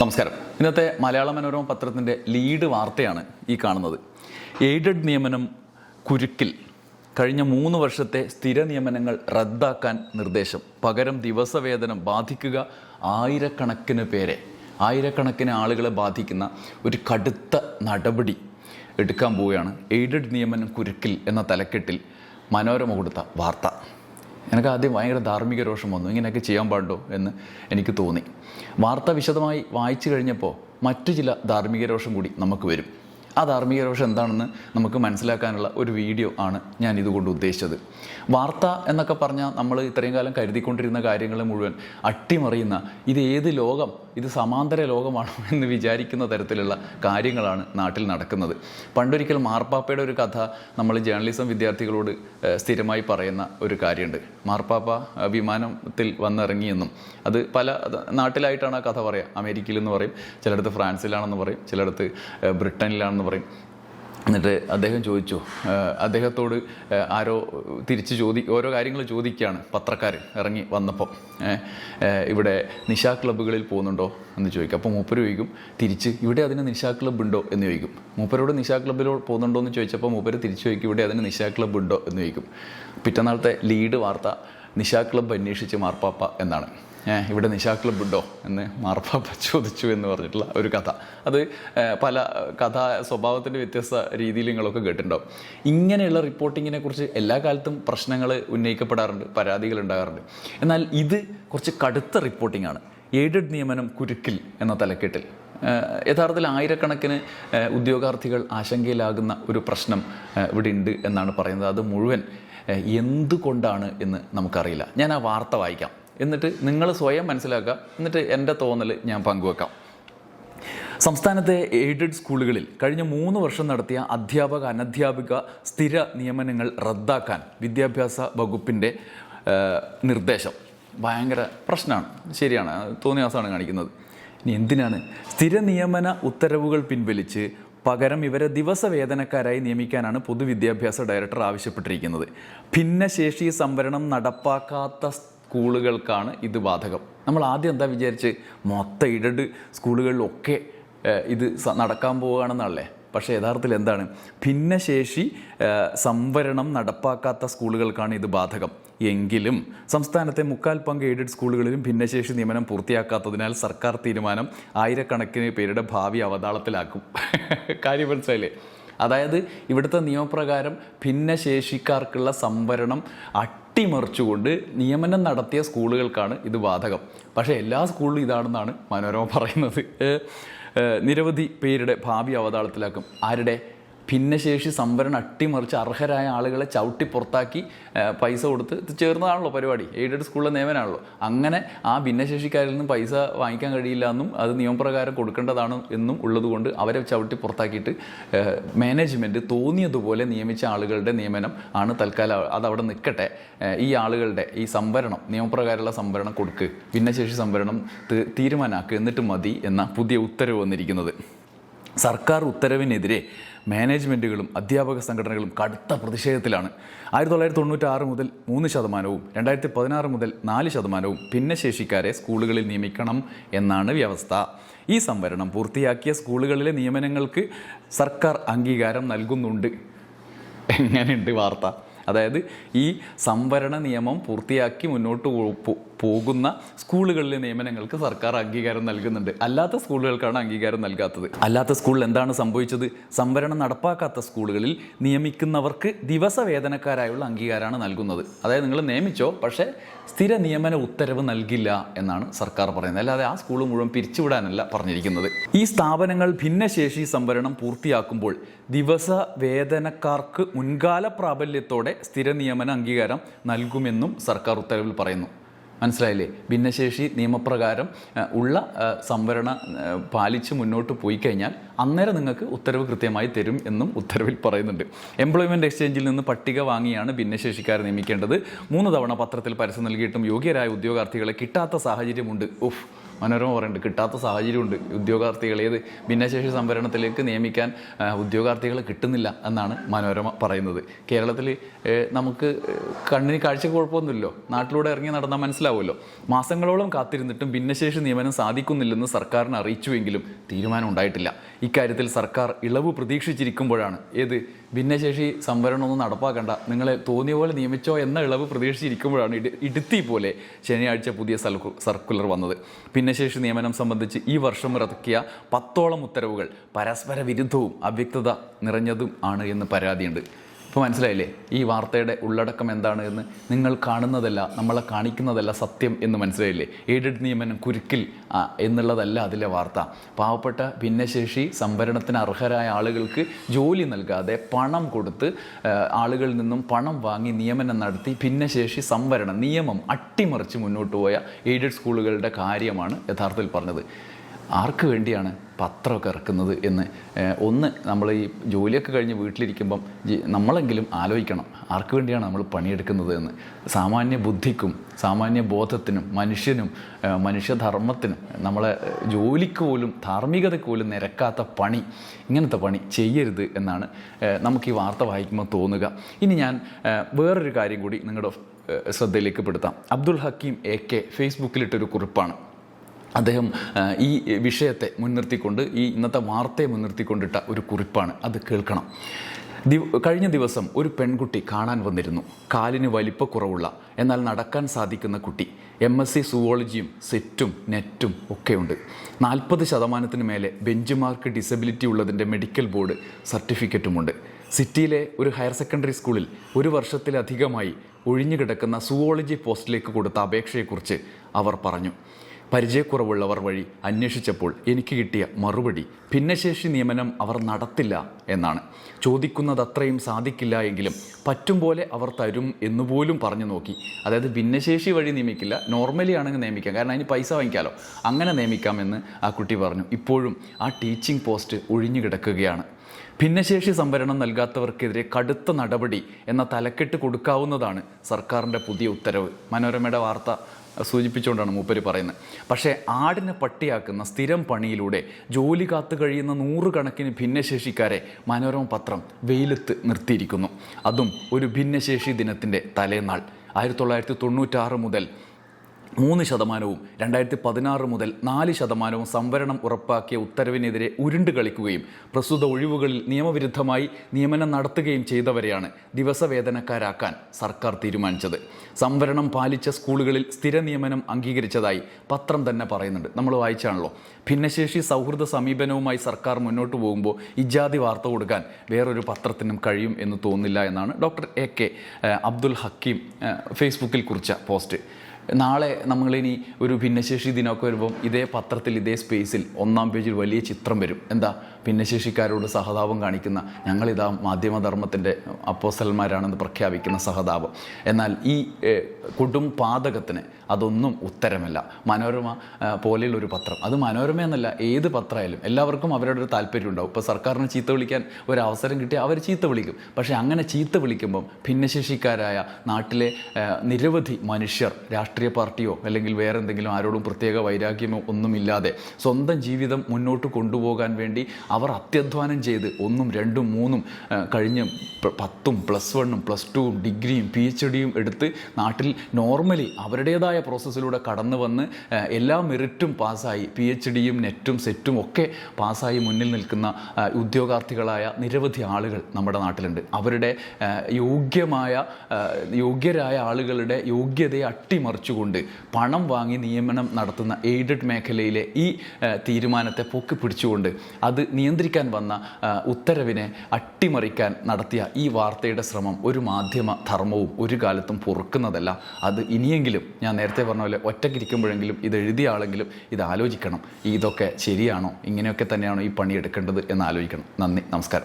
നമസ്കാരം. ഇന്നത്തെ മലയാള മനോരമ പത്രത്തിന്റെ ലീഡ് വാർത്തയാണ് ഈ കാണുന്നത്. എയ്ഡഡ് നിയമനം കുരുക്കിൽ. കഴിഞ്ഞ മൂന്ന് വർഷത്തെ സ്ഥിര നിയമനങ്ങൾ റദ്ദാക്കാൻ നിർദ്ദേശം. പകരം ദിവസവേതനം ബാധിക്കുക ആയിരക്കണക്കിന് പേരെ ആയിരക്കണക്കിന് ആളുകളെ ബാധിക്കുന്ന ഒരു കടുത്ത നടപടി എടുക്കാൻ പോവുകയാണ് എയ്ഡഡ് നിയമനം കുരുക്കിൽ എന്ന തലക്കെട്ടിൽ മനോരമ കൊടുത്ത വാർത്ത. എനിക്ക് ആദ്യം ഭയങ്കര ധാർമ്മിക രോഷം വന്നു. ഇങ്ങനെയൊക്കെ ചെയ്യാൻ പാടുണ്ടോ എന്ന് എനിക്ക് തോന്നി. വാർത്ത വിശദമായി വായിച്ചു കഴിഞ്ഞപ്പോൾ മറ്റു ചില ധാർമ്മിക രോഷം കൂടി നമുക്ക് വരും. ആ ധാർമ്മിക രോഷം എന്താണെന്ന് നമുക്ക് മനസ്സിലാക്കാനുള്ള ഒരു വീഡിയോ ആണ് ഞാൻ ഇതുകൊണ്ട് ഉദ്ദേശിച്ചത്. വാർത്ത എന്നൊക്കെ പറഞ്ഞാൽ നമ്മൾ ഇത്രയും കാലം കരുതിക്കൊണ്ടിരുന്ന കാര്യങ്ങൾ മുഴുവൻ അട്ടിമറിയുന്ന ഇത് ഏത് ലോകം ഇത് സമാന്തര ലോകമാണോ എന്ന് വിചാരിക്കുന്ന തരത്തിലുള്ള കാര്യങ്ങളാണ് നാട്ടിൽ നടക്കുന്നത്. പണ്ടൊരിക്കൽ മാർപ്പാപ്പയുടെ ഒരു കഥ നമ്മൾ ജേർണലിസം വിദ്യാർത്ഥികളോട് സ്ഥിരമായി പറയുന്ന ഒരു കാര്യമുണ്ട്. മാർപ്പാപ്പ വിമാനത്തിൽ വന്നിറങ്ങിയെന്നും അത് പല നാട്ടിലായിട്ടാണ് ആ കഥ പറയുക അമേരിക്കയിൽ എന്ന് പറയും ചിലയിടത്ത് ഫ്രാൻസിലാണെന്ന് പറയും ചിലയിടത്ത് ഏഹ്, ബ്രിട്ടനിലാണെന്ന് പറയും. എന്നിട്ട് അദ്ദേഹം ചോദിച്ചു അദ്ദേഹത്തോട് ആരോ തിരിച്ച് ചോദി ഓരോ കാര്യങ്ങൾ ചോദിക്കുകയാണ് പത്രക്കാർ ഇറങ്ങി വന്നപ്പോൾ ഇവിടെ നിശാ ക്ലബ്ബുകളിൽ പോകുന്നുണ്ടോ? എന്ന് ചോദിക്കും. അപ്പോൾ മൂപ്പര് ചോദിക്കും തിരിച്ച് ഇവിടെ അതിന് നിശാ ക്ലബ്ബ് ഉണ്ടോ? എന്ന് ചോദിക്കും. മൂപ്പരോട് നിശാ ക്ലബ്ബിലോ പോകുന്നുണ്ടോ എന്ന് ചോദിച്ചപ്പോൾ മൂപ്പര് തിരിച്ച് ചോദിക്കും ഇവിടെ അതിന് നിശാ ക്ലബ്ബ് ഉണ്ടോ? എന്ന് ചോദിക്കും. പിറ്റന്നാളത്തെ ലീഡ് വാർത്ത നിശാ ക്ലബ്ബ് അന്വേഷിച്ച് മാർപ്പാപ്പ എന്നാണ്. ഇവിടെ നിശാ ക്ലബ്ബ് ഉണ്ടോ എന്ന് മാർപ്പാപ്പ ചോദിച്ചു എന്ന് പറഞ്ഞിട്ടുള്ള ഒരു കഥ. അത് പല കഥാ സ്വഭാവത്തിന്റെ വ്യത്യസ്ത രീതിയിൽ നിങ്ങളൊക്കെ കേട്ടിട്ടുണ്ടാവും. ഇങ്ങനെയുള്ള റിപ്പോർട്ടിങ്ങിനെ കുറിച്ച് എല്ലാ കാലത്തും പ്രശ്നങ്ങൾ ഉന്നയിക്കപ്പെടാറുണ്ട് പരാതികൾ ഉണ്ടാകാറുണ്ട്. എന്നാൽ ഇത് കുറച്ച് കടുത്ത റിപ്പോർട്ടിംഗ് ആണ്. എയ്ഡഡ് നിയമനം കുരുക്കിൽ എന്ന തലക്കെട്ടിൽ. യഥാർത്ഥത്തിൽ ആയിരക്കണക്കിന് ഉദ്യോഗാർത്ഥികൾ ആശങ്കയിലാകുന്ന ഒരു പ്രശ്നം ഇവിടെ ഉണ്ട് എന്നാണ് പറയുന്നത്. അത് മുഴുവൻ എന്തുകൊണ്ടാണ് എന്ന് നമുക്കറിയില്ല. ഞാൻ ആ വാർത്ത വായിക്കാം. എന്നിട്ട് നിങ്ങൾ സ്വയം മനസ്സിലാക്കുക. എന്നിട്ട് എന്റെ തോന്നൽ ഞാൻ പങ്കുവെക്കാം. സംസ്ഥാനത്തെ എയ്ഡഡ് സ്കൂളുകളിൽ കഴിഞ്ഞ മൂന്ന് വർഷം നടത്തിയ അധ്യാപക അനധ്യാപിക സ്ഥിര നിയമനങ്ങൾ റദ്ദാക്കാൻ വിദ്യാഭ്യാസ വകുപ്പിന്റെ നിർദ്ദേശം. ഭയങ്കര പ്രശ്നമാണ്. ശരിയാണ്. തോന്നിയ ദിവസമാണ് കാണിക്കുന്നത്. ഇനി എന്തിനാണ്? സ്ഥിര നിയമന ഉത്തരവുകൾ പിൻവലിച്ച് പകരം ഇവരെ ദിവസവേതനക്കാരായി നിയമിക്കാനാണ് പൊതുവിദ്യാഭ്യാസ ഡയറക്ടർ ആവശ്യപ്പെട്ടിരിക്കുന്നത്. ഭിന്നശേഷി സംവരണം നടപ്പാക്കാത്ത സ്കൂളുകൾക്കാണ് ഇത് ബാധകം. നമ്മൾ ആദ്യം എന്താ വിചാരിച്ച് മൊത്തം ഇടഡ് സ്കൂളുകളിലൊക്കെ ഇത് നടക്കാൻ പോവുകയാണെന്നല്ലേ? പക്ഷേ യഥാർത്ഥത്തിൽ എന്താണ്? ഭിന്നശേഷി സംവരണം നടപ്പാക്കാത്ത സ്കൂളുകൾക്കാണ് ഇത് ബാധകം. എങ്കിലും സംസ്ഥാനത്തെ മുക്കാൽ പങ്ക് എയ്ഡഡ് സ്കൂളുകളിലും ഭിന്നശേഷി നിയമനം പൂർത്തിയാക്കാത്തതിനാൽ സർക്കാർ തീരുമാനം ആയിരക്കണക്കിന് പേരുടെ ഭാവി അവതാളത്തിലാക്കും. കാര്യം മനസ്സിലായില്ലേ? അതായത് ഇവിടുത്തെ നിയമപ്രകാരം ഭിന്നശേഷിക്കാർക്കുള്ള സംവരണം അട്ടിമറിച്ചുകൊണ്ട് നിയമനം നടത്തിയ സ്കൂളുകൾക്കാണ് ഇത് ബാധകം. പക്ഷേ എല്ലാ സ്കൂളിലും ഇതാണെന്നാണ് മനോരമ പറയുന്നത്. നിരവധി പേരുടെ ഭാവി അവതാളത്തിലാക്കും. ആരുടെ? ഭിന്നശേഷി സംവരണം അട്ടിമറിച്ച് അർഹരായ ആളുകളെ ചവിട്ടി പുറത്താക്കി പൈസ കൊടുത്ത് ചേർന്നതാണല്ലോ പരിപാടി. എയ്ഡഡ് സ്കൂളിലെ നിയമനാണല്ലോ. അങ്ങനെ ആ ഭിന്നശേഷിക്കാരിൽ നിന്നും പൈസ വാങ്ങിക്കാൻ കഴിയില്ല എന്നും അത് നിയമപ്രകാരം കൊടുക്കേണ്ടതാണ് എന്നും ഉള്ളതുകൊണ്ട് അവരെ ചവിട്ടി പുറത്താക്കിയിട്ട് മാനേജ്മെന്റ് തോന്നിയതുപോലെ നിയമിച്ച ആളുകളുടെ നിയമനം ആണ് തൽക്കാലം അത് അവിടെ നിൽക്കട്ടെ ഈ ആളുകളുടെ ഈ സംവരണം നിയമപ്രകാരമുള്ള സംവരണം കൊടുക്ക്. ഭിന്നശേഷി സംവരണം തീരുമാനമാക്കുക എന്നിട്ട് മതി എന്ന പുതിയ ഉത്തരവ് വന്നിരിക്കുന്നത്. സർക്കാർ ഉത്തരവിനെതിരെ മാനേജ്മെന്റുകളും അധ്യാപക സംഘടനകളും കടുത്ത പ്രതിഷേധത്തിലാണ്. ആയിരത്തി തൊള്ളായിരത്തി തൊണ്ണൂറ്റാറ് മുതൽ മൂന്ന് ശതമാനവും രണ്ടായിരത്തി പതിനാറ് മുതൽ നാല് ശതമാനവും ഭിന്നശേഷിക്കാരെ സ്കൂളുകളിൽ നിയമിക്കണം എന്നാണ് വ്യവസ്ഥ. ഈ സംവരണം പൂർത്തിയാക്കിയ സ്കൂളുകളിലെ നിയമനങ്ങൾക്ക് സർക്കാർ അംഗീകാരം നൽകുന്നുണ്ട്. എങ്ങനെയുണ്ട് വാർത്ത? അതായത് ഈ സംവരണ നിയമം പൂർത്തിയാക്കി മുന്നോട്ട് പോകുന്ന സ്കൂളുകളിലെ നിയമനങ്ങൾക്ക് സർക്കാർ അംഗീകാരം നൽകുന്നുണ്ട്. അല്ലാത്ത സ്കൂളുകൾക്കാണ് അംഗീകാരം നൽകാത്തത്. അല്ലാത്ത സ്കൂളിൽ എന്താണ് സംഭവിച്ചത്? സംവരണം നടപ്പാക്കാത്ത സ്കൂളുകളിൽ നിയമിക്കുന്നവർക്ക് ദിവസവേതനക്കാരായുള്ള അംഗീകാരമാണ് നൽകുന്നത്. അതായത് നിങ്ങൾ നിയമിച്ചോ പക്ഷേ സ്ഥിര നിയമന ഉത്തരവ് നൽകില്ല എന്നാണ് സർക്കാർ പറയുന്നത്. അല്ലാതെ ആ സ്കൂൾ മുഴുവൻ പിരിച്ചുവിടാനല്ല പറഞ്ഞിരിക്കുന്നത്. ഈ സ്ഥാപനങ്ങൾ ഭിന്നശേഷി സംവരണം പൂർത്തിയാക്കുമ്പോൾ ദിവസ വേതനക്കാർക്ക് മുൻകാല പ്രാബല്യത്തോടെ സ്ഥിര നിയമന അംഗീകാരം നൽകുമെന്നും സർക്കാർ ഉത്തരവിൽ പറയുന്നു. മനസ്സിലായില്ലേ? ഭിന്നശേഷി നിയമപ്രകാരം ഉള്ള സംവരണ പാലിച്ച് മുന്നോട്ട് പോയി കഴിഞ്ഞാൽ അന്നേരം നിങ്ങൾക്ക് ഉത്തരവ് കൃത്യമായി തരും എന്നും ഉത്തരവിൽ പറയുന്നുണ്ട്. എംപ്ലോയ്മെന്റ് എക്സ്ചേഞ്ചിൽ നിന്ന് പട്ടിക വാങ്ങിയാണ് ഭിന്നശേഷിക്കാരെ നിയമിക്കേണ്ടത്. മൂന്ന് തവണ പത്രത്തിൽ പരസ്യം നൽകിയിട്ടും യോഗ്യരായ ഉദ്യോഗാർത്ഥികളെ കിട്ടാത്ത സാഹചര്യമുണ്ട്. ഉഫ്. മനോരമ പറയുന്നുണ്ട് കിട്ടാത്ത സാഹചര്യമുണ്ട് ഉദ്യോഗാർത്ഥികൾ ഏത് ഭിന്നശേഷി സംവരണത്തിലേക്ക് നിയമിക്കാൻ ഉദ്യോഗാർത്ഥികളെ കിട്ടുന്നില്ല എന്നാണ് മനോരമ പറയുന്നത്. കേരളത്തിൽ നമുക്ക് കണ്ണിന് കാഴ്ച കുഴപ്പമൊന്നുമില്ലല്ലോ. നാട്ടിലൂടെ ഇറങ്ങി നടന്നാൽ മനസ്സിലാവുമല്ലോ. മാസങ്ങളോളം കാത്തിരുന്നിട്ടും ഭിന്നശേഷി നിയമനം സാധിക്കുന്നില്ലെന്ന് സർക്കാരിനെ അറിയിച്ചുവെങ്കിലും തീരുമാനം ഉണ്ടായിട്ടില്ല. ഇക്കാര്യത്തിൽ സർക്കാർ ഇളവ് പ്രതീക്ഷിച്ചിരിക്കുമ്പോഴാണ്. ഏത് ഭിന്നശേഷി സംവരണമൊന്നും നടപ്പാക്കണ്ട. നിങ്ങളെ തോന്നിയ പോലെ നിയമിച്ചോ എന്ന ഇളവ് പ്രതീക്ഷിച്ചിരിക്കുമ്പോഴാണ് ഇടി ഇടുത്തി പോലെ ശനിയാഴ്ച പുതിയ സർക്കുലർ വന്നത്. ഭിന്നശേഷി നിയമനം സംബന്ധിച്ച് ഈ വർഷം ഇറക്കിയ പത്തോളം ഉത്തരവുകൾ പരസ്പര വിരുദ്ധവും അവ്യക്തത നിറഞ്ഞതും ആണ് എന്ന് പരാതിയുണ്ട്. ഇപ്പോൾ മനസ്സിലായില്ലേ? ഈ വാർത്തയുടെ ഉള്ളടക്കം എന്താണ് എന്ന് നിങ്ങൾ കാണുന്നതല്ല നമ്മളെ കാണിക്കുന്നതല്ല സത്യം എന്ന് മനസ്സിലായില്ലേ? എയ്ഡഡ് നിയമനം കുരുക്കിൽ എന്നുള്ളതല്ല അതിലെ വാർത്ത. പാവപ്പെട്ട ഭിന്നശേഷി സംവരണത്തിന് അർഹരായ ആളുകൾക്ക് ജോലി നൽകാതെ പണം കൊടുത്ത് ആളുകളിൽ നിന്നും പണം വാങ്ങി നിയമനം നടത്തി ഭിന്നശേഷി സംവരണം നിയമം അട്ടിമറിച്ച് മുന്നോട്ട് പോയ എയ്ഡഡ് സ്കൂളുകളുടെ കാര്യമാണ് യഥാർത്ഥത്തിൽ പറഞ്ഞത്. ആർക്ക് വേണ്ടിയാണ് പത്രമൊക്കെ ഇറക്കുന്നത് എന്ന്. ഒന്ന് നമ്മൾ ഈ ജോലിയൊക്കെ കഴിഞ്ഞ് വീട്ടിലിരിക്കുമ്പം നമ്മളെങ്കിലും ആലോചിക്കണം. ആർക്ക് വേണ്ടിയാണ് നമ്മൾ പണിയെടുക്കുന്നത് എന്ന്. സാമാന്യ ബുദ്ധിക്കും സാമാന്യ ബോധത്തിനും മനുഷ്യനും മനുഷ്യധർമ്മത്തിനും നമ്മളെ ജോലിക്ക് പോലും ധാർമ്മികതയ്ക്ക് പോലും നിരക്കാത്ത പണി ഇങ്ങനത്തെ പണി ചെയ്യരുത് എന്നാണ് നമുക്ക് ഈ വാർത്ത വായിക്കുമ്പോൾ തോന്നുക. ഇനി ഞാൻ വേറൊരു കാര്യം കൂടി നിങ്ങളുടെ ശ്രദ്ധയിലേക്ക് പെടുത്താം. അബ്ദുൽ ഹക്കീം എ കെ ഫേസ്ബുക്കിലിട്ടൊരു കുറിപ്പാണ്. അദ്ദേഹം ഈ വിഷയത്തെ മുൻനിർത്തിക്കൊണ്ട് ഈ ഇന്നത്തെ വാർത്തയെ മുൻനിർത്തിക്കൊണ്ടിട്ട ഒരു കുറിപ്പാണ്. അത് കേൾക്കണം. കഴിഞ്ഞ ദിവസം ഒരു പെൺകുട്ടി കാണാൻ വന്നിരുന്നു. കാലിന് വലിപ്പക്കുറവുള്ള എന്നാൽ നടക്കാൻ സാധിക്കുന്ന കുട്ടി. എം എസ് സി സുവോളജിയും സെറ്റും നെറ്റും ഒക്കെയുണ്ട്. നാൽപ്പത് ശതമാനത്തിന് മേലെ ബെഞ്ച് മാർക്ക് ഡിസബിലിറ്റി ഉള്ളതിന്റെ മെഡിക്കൽ ബോർഡ് സർട്ടിഫിക്കറ്റുമുണ്ട്. സിറ്റിയിലെ ഒരു ഹയർ സെക്കൻഡറി സ്കൂളിൽ ഒരു വർഷത്തിലധികമായി ഒഴിഞ്ഞുകിടക്കുന്ന സുവോളജി പോസ്റ്റിലേക്ക് കൊടുത്ത അപേക്ഷയെക്കുറിച്ച് അവർ പറഞ്ഞു. പരിചയക്കുറവുള്ളവർ വഴി അന്വേഷിച്ചപ്പോൾ എനിക്ക് കിട്ടിയ മറുപടി ഭിന്നശേഷി നിയമനം അവർ നടത്തില്ല എന്നാണ്. ചോദിക്കുന്നത് അത്രയും സാധിക്കില്ല എങ്കിലും പറ്റും പോലെ അവർ തരും എന്നുപോലും പറഞ്ഞു നോക്കി. അതായത് ഭിന്നശേഷി വഴി നിയമിക്കില്ല നോർമലി ആണെങ്കിൽ നിയമിക്കാം. കാരണം അതിന് പൈസ വാങ്ങിക്കാമല്ലോ അങ്ങനെ നിയമിക്കാമെന്ന് ആ കുട്ടി പറഞ്ഞു. ഇപ്പോഴും ആ ടീച്ചിങ് പോസ്റ്റ് ഒഴിഞ്ഞു കിടക്കുകയാണ്. ഭിന്നശേഷി സംവരണം നൽകാത്തവർക്കെതിരെ കടുത്ത നടപടി എന്ന തലക്കെട്ട് കൊടുക്കാവുന്നതാണ് സർക്കാരിന്റെ പുതിയ ഉത്തരവ്. മനോരമയുടെ വാർത്ത സൂചിപ്പിച്ചുകൊണ്ടാണ് മൂപ്പര് പറയുന്നത്. പക്ഷേ ആടിനെ പട്ടിയാക്കുന്ന സ്ഥിരം പണിയിലൂടെ ജോലി കാത്തു കഴിയുന്ന നൂറുകണക്കിന് ഭിന്നശേഷിക്കാരെ മനോരമ പത്രം വെയിലത്ത് നിർത്തിയിരിക്കുന്നു. അതും ഒരു ഭിന്നശേഷി ദിനത്തിന്റെ തലേനാൾ ആയിരത്തി തൊള്ളായിരത്തി തൊണ്ണൂറ്റാറ് മുതൽ മൂന്ന് ശതമാനവും രണ്ടായിരത്തി പതിനാറ് മുതൽ നാല് ശതമാനവും സംവരണം ഉറപ്പാക്കിയ ഉത്തരവിനെതിരെ ഉരുണ്ട് കളിക്കുകയും പ്രസ്തുത ഒഴിവുകളിൽ നിയമവിരുദ്ധമായി നിയമനം നടത്തുകയും ചെയ്തവരെയാണ് ദിവസവേതനക്കാരാക്കാൻ സർക്കാർ തീരുമാനിച്ചത്. സംവരണം പാലിച്ച സ്കൂളുകളിൽ സ്ഥിര നിയമനം അംഗീകരിച്ചതായി പത്രം തന്നെ പറയുന്നുണ്ട്. നമ്മൾ വായിച്ചാണല്ലോ. ഭിന്നശേഷി സൗഹൃദ സമീപനവുമായി സർക്കാർ മുന്നോട്ട് പോകുമ്പോൾ ഇജാതി വാർത്ത കൊടുക്കാൻ വേറൊരു പത്രത്തിനും കഴിയും എന്ന് തോന്നില്ല എന്നാണ് doctor A K Abdul Hakeem ഫേസ്ബുക്കിൽ കുറിച്ച പോസ്റ്റ്. നാളെ നമ്മളിനി ഒരു ഭിന്നശേഷി ദിനമൊക്കെ വരുമ്പം ഇതേ പത്രത്തിൽ ഇതേ സ്പേസിൽ ഒന്നാം പേജിൽ വലിയ ചിത്രം വരും. എന്താ? ഭിന്നശേഷിക്കാരോട് സഹതാപം കാണിക്കുന്ന ഞങ്ങളിതാ മാധ്യമധർമ്മത്തിന്റെ അപ്പോസലന്മാരാണെന്ന് പ്രഖ്യാപിക്കുന്ന സഹതാപം. എന്നാൽ ഈ കൊടും പാതകത്തിന് അതൊന്നും ഉത്തരമല്ല. മനോരമ പോലെയുള്ളൊരു പത്രം. അത് മനോരമ എന്നല്ല ഏത് പത്രമായാലും എല്ലാവർക്കും അവരുടെ ഒരു താല്പര്യം ഉണ്ടാവും ഇപ്പോൾ സർക്കാരിന് ചീത്ത വിളിക്കാൻ ഒരു അവസരം കിട്ടിയാൽ അവർ ചീത്ത വിളിക്കും. പക്ഷേ അങ്ങനെ ചീത്ത വിളിക്കുമ്പം ഭിന്നശേഷിക്കാരായ നാട്ടിലെ നിരവധി മനുഷ്യർ രാഷ്ട്രീയ പാർട്ടിയോ അല്ലെങ്കിൽ വേറെ എന്തെങ്കിലും ആരോടും പ്രത്യേക വൈരാഗ്യമോ ഒന്നുമില്ലാതെ സ്വന്തം ജീവിതം മുന്നോട്ട് കൊണ്ടുപോകാൻ വേണ്ടി അവർ അത്യധ്വാനം ചെയ്ത് ഒന്നും രണ്ടും മൂന്നും കഴിഞ്ഞ് പത്തും പ്ലസ് വണ്ണും പ്ലസ് ടുവും ഡിഗ്രിയും പി എച്ച് ഡിയും എടുത്ത് നാട്ടിൽ നോർമലി അവരുടേതായ പ്രോസസ്സിലൂടെ കടന്നു വന്ന് എല്ലാ മെറിറ്റും പാസ്സായി. പി എച്ച് ഡിയും നെറ്റും സെറ്റും ഒക്കെ പാസ്സായി മുന്നിൽ നിൽക്കുന്ന ഉദ്യോഗാർത്ഥികളായ നിരവധി ആളുകൾ നമ്മുടെ നാട്ടിലുണ്ട്. അവരുടെ യോഗ്യമായ യോഗ്യരായ ആളുകളുടെ യോഗ്യതയെ അട്ടിമറിച്ചുകൊണ്ട് പണം വാങ്ങി നിയമനം നടത്തുന്ന എയ്ഡഡ് മേഖലയിലെ ഈ തീരുമാനത്തെ പൊക്കി പിടിച്ചുകൊണ്ട് അത് നിയന്ത്രിക്കാൻ വന്ന ഉത്തരവിനെ അട്ടിമറിക്കാൻ നടത്തിയ ഈ വാർത്തയുടെ ശ്രമം ഒരു മാധ്യമ ധർമ്മവും ഒരു കാലത്തും പൊറുക്കുന്നതല്ല. അത് ഇനിയെങ്കിലും ഞാൻ നേരത്തെ പറഞ്ഞ പോലെ ഒറ്റക്കിരിക്കുമ്പോഴെങ്കിലും ഇത് എഴുതിയ ആളെങ്കിലും ഇത് ആലോചിക്കണം. ഇതൊക്കെ ശരിയാണോ? ഇങ്ങനെയൊക്കെ തന്നെയാണോ ഈ പണി എടുക്കേണ്ടത് എന്ന് ആലോചിക്കണം. നന്ദി നമസ്കാരം.